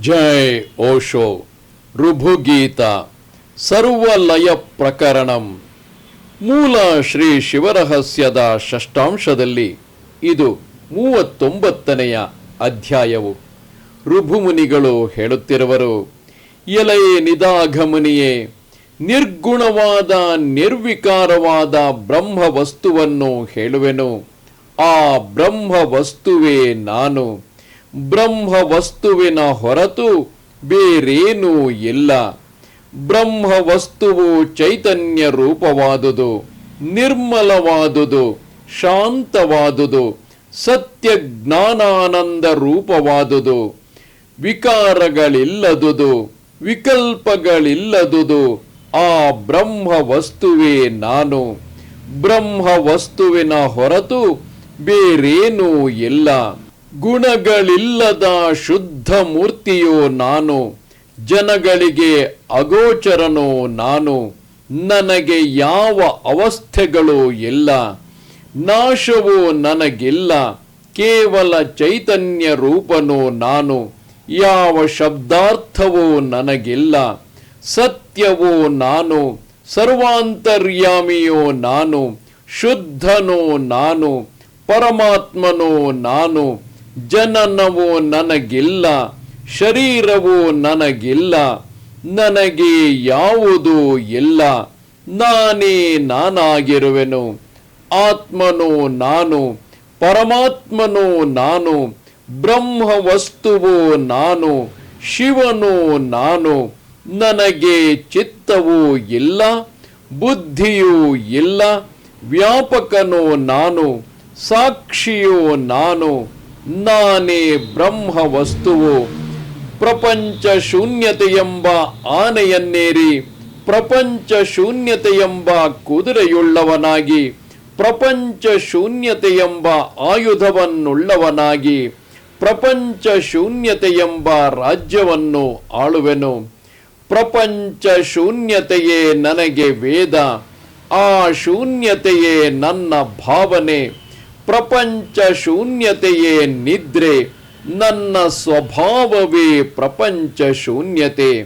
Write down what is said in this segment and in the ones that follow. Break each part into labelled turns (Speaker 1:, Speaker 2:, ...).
Speaker 1: ಜೈ ಓಶೋ ಋಭುಗೀತ ಸರ್ವಲಯ ಪ್ರಕರಣಂ. ಮೂಲ ಶ್ರೀ ಶಿವರಹಸ್ಯದ ಷಷ್ಟಾಂಶದಲ್ಲಿ ಇದು ಮೂವತ್ತೊಂಬತ್ತನೆಯ ಅಧ್ಯಾಯವು. ಋಭುಮುನಿಗಳು ಹೇಳುತ್ತಿರುವರು, ಎಲೈ ನಿದಾಘಮುನಿಯೇ, ನಿರ್ಗುಣವಾದ ನಿರ್ವಿಕಾರವಾದ ಬ್ರಹ್ಮ ವಸ್ತುವನ್ನು ಹೇಳುವೆನು. ಆ ಬ್ರಹ್ಮ ವಸ್ತುವೇ ನಾನು. ಬ್ರಹ್ಮ ವಸ್ತುವಿನ ಹೊರತು ಬೇರೇನೂ ಇಲ್ಲ. ಬ್ರಹ್ಮ ವಸ್ತುವು ಚೈತನ್ಯ ರೂಪವಾದುದು, ನಿರ್ಮಲವಾದುದು, ಶಾಂತವಾದುದು ಸತ್ಯ ಜ್ಞಾನಾನಂದ ರೂಪವಾದುದು, ವಿಕಾರಗಳಿಲ್ಲದುದು, ವಿಕಲ್ಪಗಳಿಲ್ಲದುದು, ಆ ಬ್ರಹ್ಮ ವಸ್ತುವೇ ನಾನು. ಬ್ರಹ್ಮ ವಸ್ತುವಿನ ಹೊರತು ಬೇರೇನೂ ಇಲ್ಲ. ಗುಣಗಳಿಲ್ಲದ ಶುದ್ಧ ಮೂರ್ತಿಯೋ ನಾನು, ಜನಗಳಿಗೆ ಅಗೋಚರನೋ ನಾನು, ನನಗೆ ಯಾವ ಅವಸ್ಥೆಗಳು ಇಲ್ಲ, ನಾಶವೋ ನನಗಿಲ್ಲ, ಕೇವಲ ಚೈತನ್ಯ ರೂಪನೋ ನಾನು, ಯಾವ ಶಬ್ದಾರ್ಥವೂ ನನಗಿಲ್ಲ, ಸತ್ಯವೋ ನಾನು, ಸರ್ವಾಂತರ್ಯಾಮಿಯೋ ನಾನು, ಶುದ್ಧನೋ ನಾನು, ಪರಮಾತ್ಮನೋ ನಾನು ಜನನವೋ ನನಗಿಲ್ಲ, ಶರೀರವು ನನಗಿಲ್ಲ, ನನಗೆ ಯಾವುದೂ ಇಲ್ಲ, ನಾನೇ ನಾನಾಗಿರುವೆನು. ಆತ್ಮನೋ ನಾನು, ಪರಮಾತ್ಮನೋ ನಾನು ಬ್ರಹ್ಮ ವಸ್ತುವೋ ನಾನು, ಶಿವನೋ ನಾನು, ನನಗೆ ಚಿತ್ತವೂ ಇಲ್ಲ, ಬುದ್ಧಿಯೂ ಇಲ್ಲ, ವ್ಯಾಪಕನೋ ನಾನು, ಸಾಕ್ಷಿಯೋ ನಾನು ನಾನೇ ಬ್ರಹ್ಮ ವಸ್ತುವು ಪ್ರಪಂಚ ಶೂನ್ಯತೆಯೆಂಬ ಆನೆಯನ್ನೇರಿ, ಪ್ರಪಂಚ ಶೂನ್ಯತೆಯೆಂಬ ಕುದುರೆಯುಳ್ಳವನಾಗಿ, ಪ್ರಪಂಚ ಶೂನ್ಯತೆಯೆಂಬ ಆಯುಧವನ್ನುಳ್ಳವನಾಗಿ, ಪ್ರಪಂಚ ಶೂನ್ಯತೆಯೆಂಬ ರಾಜ್ಯವನ್ನು ಆಳುವೆನು. ಪ್ರಪಂಚ ಶೂನ್ಯತೆಯೇ ನನಗೆ ವೇದ, ಆ ಶೂನ್ಯತೆಯೇ ನನ್ನ ಭಾವನೆ. ಪ್ರಪಂಚ ಶೂನ್ಯತೆಯೇ ನಿದ್ರೆ, ನನ್ನ ಸ್ವಭಾವವೇ ಪ್ರಪಂಚ ಶೂನ್ಯತೆ.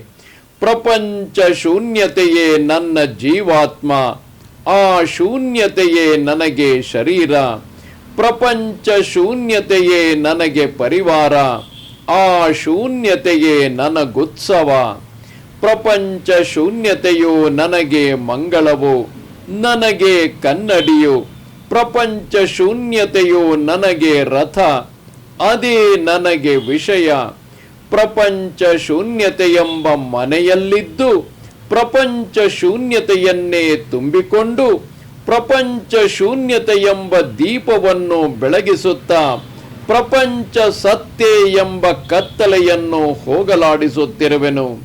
Speaker 1: ಪ್ರಪಂಚ ಶೂನ್ಯತೆಯೇ ನನ್ನ ಜೀವಾತ್ಮ, ಆ ಶೂನ್ಯತೆಯೇ ನನಗೆ ಶರೀರ. ಪ್ರಪಂಚ ಶೂನ್ಯತೆಯೇ ನನಗೆ ಪರಿವಾರ, ಆ ಶೂನ್ಯತೆಯೇ ನನಗುತ್ಸವ. ಪ್ರಪಂಚ ಶೂನ್ಯತೆಯು ನನಗೆ ಮಂಗಳವು, ನನಗೆ ಕನ್ನಡಿಯು. ಪ್ರಪಂಚ ಶೂನ್ಯತೆಯು ನನಗೆ ರಥ, ಅದೇ ನನಗೆ ವಿಷಯ. ಪ್ರಪಂಚ ಶೂನ್ಯತೆಯೆಂಬ ಮನೆಯಲ್ಲಿದ್ದು, ಪ್ರಪಂಚ ಶೂನ್ಯತೆಯನ್ನೇ ತುಂಬಿಕೊಂಡು, ಪ್ರಪಂಚ ಶೂನ್ಯತೆಯೆಂಬ ದೀಪವನ್ನು ಬೆಳಗಿಸುತ್ತಾ, ಪ್ರಪಂಚ ಸತ್ಯ ಎಂಬ ಕತ್ತಲೆಯನ್ನು ಹೋಗಲಾಡಿಸುತ್ತಿರುವೆನು.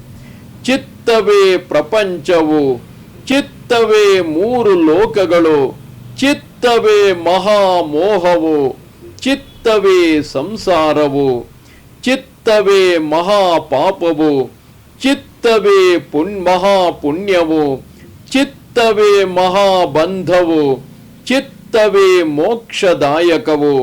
Speaker 1: ಚಿತ್ತವೇ ಪ್ರಪಂಚವು, ಚಿತ್ತವೇ ಮೂರು ಲೋಕಗಳು ಚಿತ್ತವೇ ಮಹಾಮೋಹವು, ಚಿತ್ತವೇ ಸಂಸಾರವು, ಚಿತ್ತವೇ ಮಹಾಪಾಪವು, ಚಿತ್ತವೇ ಪುಣ್, ಮಹಾಪುಣ್ಯವು, ಚಿತ್ತವೇ ಮಹಾಬಂಧವು, ಚಿತ್ತವೇ ಮೋಕ್ಷದಾಯಕವು.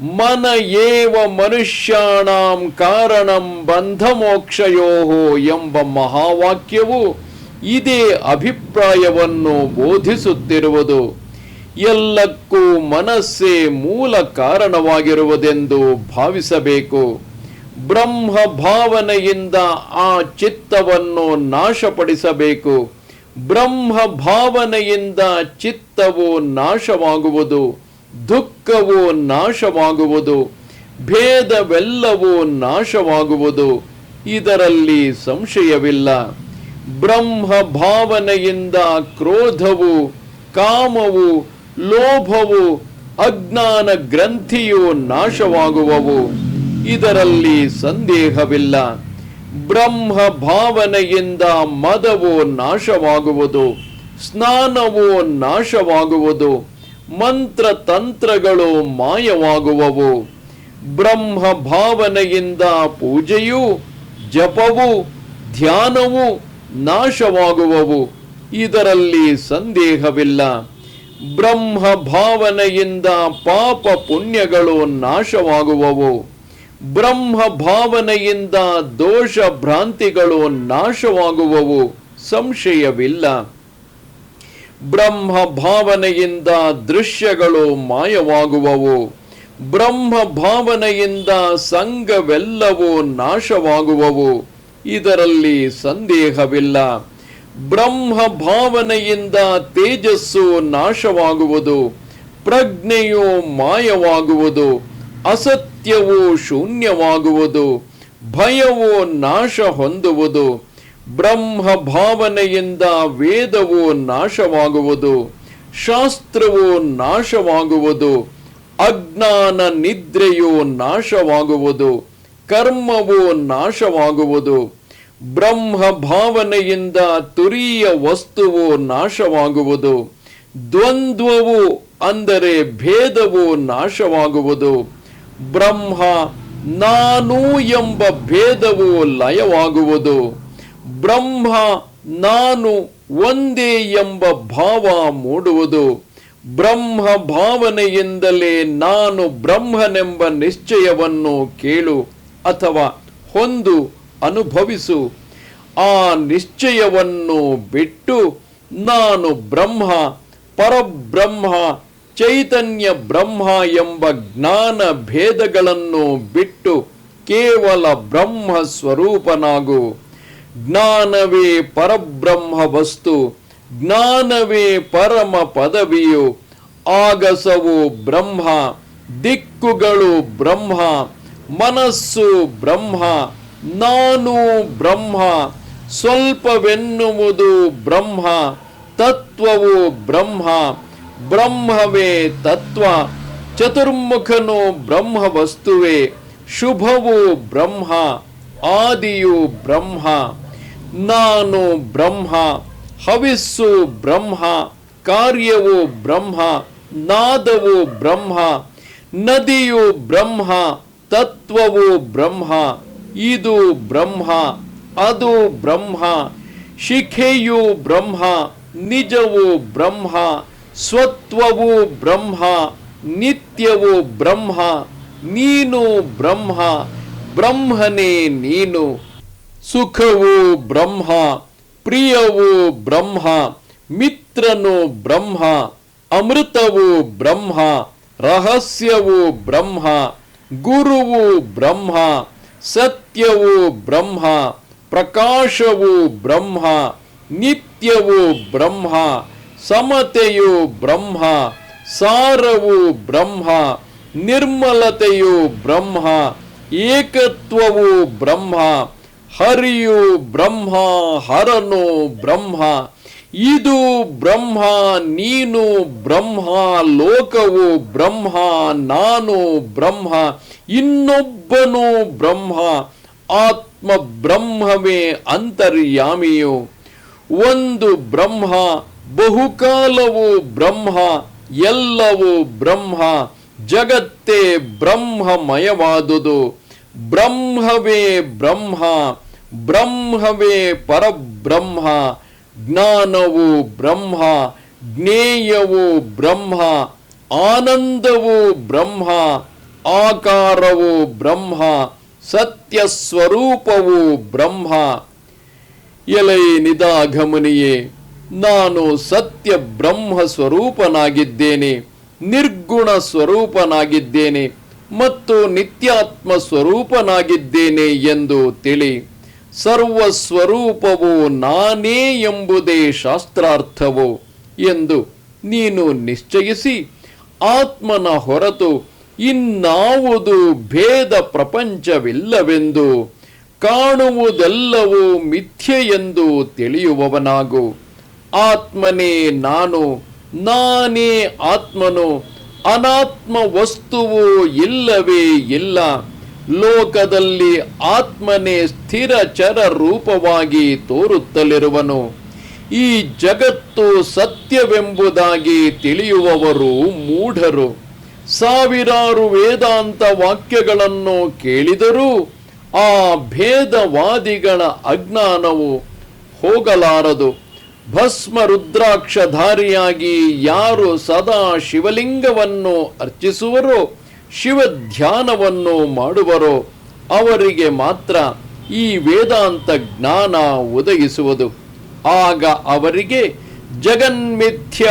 Speaker 1: ಮನ ಏವ ಮನುಷ್ಯಾಣಂ ಕಾರಣಂ ಬಂಧ ಮೋಕ್ಷಯೋ ಎಂಬ ಮಹಾವಾಕ್ಯವು ಇದೇ ಅಭಿಪ್ರಾಯವನ್ನು ಬೋಧಿಸುತ್ತಿರುವುದು. ಎಲ್ಲಕ್ಕೂ ಮನಸ್ಸೇ ಮೂಲ ಕಾರಣವಾಗಿರುವುದೆಂದು ಭಾವಿಸಬೇಕು. ಬ್ರಹ್ಮ ಭಾವನೆಯಿಂದ ಆ ಚಿತ್ತವನ್ನು ನಾಶಪಡಿಸಬೇಕು. ಬ್ರಹ್ಮ ಭಾವನೆಯಿಂದ ಚಿತ್ತವು ನಾಶವಾಗುವುದು, ದುಃಖವು ನಾಶವಾಗುವುದು, ಭೇದವೆಲ್ಲವೂ ನಾಶವಾಗುವುದು, ಇದರಲ್ಲಿ ಸಂಶಯವಿಲ್ಲ. ಬ್ರಹ್ಮ ಭಾವನೆಯಿಂದ ಕ್ರೋಧವು, ಕಾಮವು ಲೋಭವು, ಅಜ್ಞಾನ ಗ್ರಂಥಿಯು ನಾಶವಾಗುವವು. ಇದರಲ್ಲಿ ಸಂದೇಹವಿಲ್ಲ. ಬ್ರಹ್ಮ ಭಾವನೆಯಿಂದ ಮದವು ನಾಶವಾಗುವುದು, ಸ್ನಾನವು ನಾಶವಾಗುವುದು ಮಂತ್ರ ತಂತ್ರಗಳು ಮಾಯವಾಗುವವು. ಬ್ರಹ್ಮ ಭಾವನೆಯಿಂದ ಪೂಜೆಯು, ಜಪವು, ಧ್ಯಾನವು ನಾಶವಾಗುವವು. ಇದರಲ್ಲಿ ಸಂದೇಹವಿಲ್ಲ. ಬ್ರಹ್ಮ ಭಾವನೆಯಿಂದ ಪಾಪ ಪುಣ್ಯಗಳು ನಾಶವಾಗುವವು. ಬ್ರಹ್ಮ ಭಾವನೆಯಿಂದ ದೋಷ ಭ್ರಾಂತಿಗಳು ನಾಶವಾಗುವವು. ಸಂಶಯವಿಲ್ಲ. ಬ್ರಹ್ಮ ಭಾವನೆಯಿಂದ ದೃಶ್ಯಗಳು ಮಾಯವಾಗುವವು. ಬ್ರಹ್ಮ ಭಾವನೆಯಿಂದ ಸಂಘವೆಲ್ಲವೂ ನಾಶವಾಗುವವು. ಇದರಲ್ಲಿ ಸಂದೇಹವಿಲ್ಲ. ಬ್ರಹ್ಮ ಭಾವನೆಯಿಂದ ತೇಜಸ್ಸು ನಾಶವಾಗುವುದು, ಪ್ರಜ್ಞೆಯು ಮಾಯವಾಗುವುದು, ಅಸತ್ಯವು ಶೂನ್ಯವಾಗುವುದು, ಭಯವು ನಾಶ ಹೊಂದುವುದು, ಬ್ರಹ್ಮ ಭಾವನೆಯಿಂದ ವೇದವು ನಾಶವಾಗುವುದು, ಶಾಸ್ತ್ರವು ನಾಶವಾಗುವುದು, ಅಜ್ಞಾನ ನಿದ್ರೆಯು ನಾಶವಾಗುವುದು, ಕರ್ಮವು ನಾಶವಾಗುವುದು. ಬ್ರಹ್ಮ ಭಾವನೆಯಿಂದ ತುರಿಯ ವಸ್ತುವು ನಾಶವಾಗುವುದು. ದ್ವಂದ್ವವು ಅಂದರೆ ಭೇದವು ನಾಶವಾಗುವುದು. ಬ್ರಹ್ಮ ನಾನು ಎಂಬ ಭೇದವು ಲಯವಾಗುವುದು. ಬ್ರಹ್ಮ ನಾನು ಒಂದೇ ಎಂಬ ಭಾವ ಮೂಡುವುದು. ಬ್ರಹ್ಮ ಭಾವನೆಯಿಂದಲೇ ನಾನು ಬ್ರಹ್ಮನೆಂಬ ನಿಶ್ಚಯವನ್ನು ಕೇಳು ಅಥವಾ ಹೊಂದು ಅನುಭವಿಸು. ಆ ನಿಶ್ಚಯವನ್ನು ಬಿಟ್ಟು ನಾನು ಬ್ರಹ್ಮ, ಪರಬ್ರಹ್ಮ, ಚೈತನ್ಯ ಬ್ರಹ್ಮ ಎಂಬ ಜ್ಞಾನ ಭೇದಗಳನ್ನು ಬಿಟ್ಟು ಕೇವಲ ಬ್ರಹ್ಮ ಸ್ವರೂಪನಾಗು. ಜ್ಞಾನವೇ ಪರಬ್ರಹ್ಮ ವಸ್ತು, ಜ್ಞಾನವೇ ಪರಮ ಪದವಿಯು. ಆಗಸವು ಬ್ರಹ್ಮ, ದಿಕ್ಕುಗಳು ಬ್ರಹ್ಮ, ಮನಸ್ಸು ಬ್ರಹ್ಮ ನಾನು ಬ್ರಹ್ಮ, ಸ್ವಲ್ಪವೆನ್ನುವುದು ಬ್ರಹ್ಮ, ತತ್ವವು ಬ್ರಹ್ಮ, ಬ್ರಹ್ಮವೇ ತತ್ವ, ಚತುರ್ಮುಖನು ಬ್ರಹ್ಮ ವಸ್ತುವೆ ಶುಭವು ಬ್ರಹ್ಮ, ಆದಿಯು ಬ್ರಹ್ಮ, ನಾನು ಬ್ರಹ್ಮ, ಹವಿಸ್ಸು ಬ್ರಹ್ಮ, ಕಾರ್ಯವು ಬ್ರಹ್ಮ, ನಾದವು ಬ್ರಹ್ಮ, ನದಿಯು ಬ್ರಹ್ಮ, ತತ್ವವು ಬ್ರಹ್ಮ. ಇದು ಬ್ರಹ್ಮ, ಅದು ಬ್ರಹ್ಮ, ಶಿಖೆಯು ಬ್ರಹ್ಮ, ನಿಜವು ಬ್ರಹ್ಮ, ಸ್ವತ್ವವು ಬ್ರಹ್ಮ, ನಿತ್ಯವು ಬ್ರಹ್ಮ, ನೀನು ಬ್ರಹ್ಮ, ಬ್ರಹ್ಮನೇ ನೀನು, ಸುಖವು ಬ್ರಹ್ಮ, ಪ್ರಿಯವು ಬ್ರಹ್ಮ, ಮಿತ್ರನು ಬ್ರಹ್ಮ, ಅಮೃತವು ಬ್ರಹ್ಮ, ರಹಸ್ಯವು ಬ್ರಹ್ಮ, ಗುರುವು ಬ್ರಹ್ಮ ಸತ್ಯವು ಬ್ರಹ್ಮ, ಪ್ರಕಾಶವು ಬ್ರಹ್ಮ, ನಿತ್ಯವು ಬ್ರಹ್ಮ, ಸಮತೆಯು ಬ್ರಹ್ಮ, ಸಾರವು ಬ್ರಹ್ಮ, ನಿರ್ಮಲತೆಯು ಬ್ರಹ್ಮ, ಏಕತ್ವವು ಬ್ರಹ್ಮ, ಹರಿಯು ಬ್ರಹ್ಮ, ಹರನು ಬ್ರಹ್ಮ. ಇದು ಬ್ರಹ್ಮ, ನೀನು ಬ್ರಹ್ಮ, ಲೋಕವು ಬ್ರಹ್ಮ, ನಾನು ಬ್ರಹ್ಮ, ಇನ್ನೊಬ್ಬನು ಬ್ರಹ್ಮ, ಆತ್ಮ ಬ್ರಹ್ಮವೇ ಅಂತರ್ಯಾಮಿಯು. ಒಂದು ಬ್ರಹ್ಮ, ಬಹುಕಾಲವು ಬ್ರಹ್ಮ, ಎಲ್ಲವೂ ಬ್ರಹ್ಮ, ಜಗತ್ತೇ ಬ್ರಹ್ಮಮಯವಾದುದು. ಬ್ರಹ್ಮವೇ ಬ್ರಹ್ಮ, ಬ್ರಹ್ಮವೇ ಪರಬ್ರಹ್ಮ ಜ್ಞಾನವು ಬ್ರಹ್ಮ, ಜ್ಞೇಯವು ಬ್ರಹ್ಮ, ಆನಂದವು ಬ್ರಹ್ಮ, ಆಕಾರವು ಬ್ರಹ್ಮ ಸತ್ಯ ಸ್ವರೂಪವು ಬ್ರಹ್ಮ. ಎಲೈ ನಿದಾಗಮನಿಯೇ ನಾನು ಸತ್ಯ ಬ್ರಹ್ಮ ಸ್ವರೂಪನಾಗಿದ್ದೇನೆ, ನಿರ್ಗುಣ ಸ್ವರೂಪನಾಗಿದ್ದೇನೆ ಮತ್ತು ನಿತ್ಯಾತ್ಮ ಸ್ವರೂಪನಾಗಿದ್ದೇನೆ ಎಂದು ತಿಳಿ. ಸರ್ವ ಸ್ವರೂಪವು ನಾನೇ ಎಂಬುದೇ ಶಾಸ್ತ್ರಾರ್ಥವು ಎಂದು ನೀನು ನಿಶ್ಚಯಿಸಿ ಆತ್ಮನ ಹೊರತು ಇನ್ನಾವುದು ಭೇದ ಪ್ರಪಂಚವಿಲ್ಲವೆಂದು ಕಾಣುವುದೆಲ್ಲವೂ ಮಿಥ್ಯೆ ಎಂದು ತಿಳಿಯುವವನಾಗು. ಆತ್ಮನೇ ನಾನು, ನಾನೇ ಆತ್ಮನು, ಅನಾತ್ಮ ವಸ್ತುವು ಇಲ್ಲವೇ ಇಲ್ಲ. ಲೋಕದಲ್ಲಿ ಆತ್ಮನೇ ಸ್ಥಿರ ಚರ ರೂಪವಾಗಿ ತೋರುತ್ತಲಿರುವನು. ಈ ಜಗತ್ತು ಸತ್ಯವೆಂಬುದಾಗಿ ತಿಳಿಯುವವರು ಮೂಢರು. ಸಾವಿರಾರು ವೇದಾಂತ ವಾಕ್ಯಗಳನ್ನು ಕೇಳಿದರೂ ಆ ಭೇದವಾದಿಗಳ ಅಜ್ಞಾನವು ಹೋಗಲಾರದು. ಭಸ್ಮ ರುದ್ರಾಕ್ಷಧಾರಿಯಾಗಿ ಯಾರು ಸದಾ ಶಿವಲಿಂಗವನ್ನು ಅರ್ಚಿಸುವರೋ ಶಿವ ಧ್ಯಾನವನ್ನು ಮಾಡುವರೋ ಅವರಿಗೆ ಮಾತ್ರ ಈ ವೇದಾಂತ ಜ್ಞಾನ ಒದಗಿಸುವುದು. ಆಗ ಅವರಿಗೆ ಜಗನ್ಮಿಥ್ಯ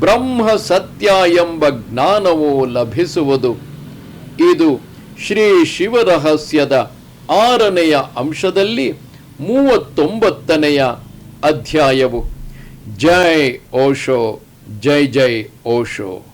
Speaker 1: ಬ್ರಹ್ಮ ಸತ್ಯ ಎಂಬ ಜ್ಞಾನವು ಲಭಿಸುವುದು. ಇದು ಶ್ರೀ ಶಿವರಹಸ್ಯದ ಆರನೆಯ ಅಂಶದಲ್ಲಿ ಮೂವತ್ತೊಂಬತ್ತನೆಯ ಅಧ್ಯಾಯವು. ಜೈ ಓಶೋ, ಜೈ ಜೈ ಓಶೋ.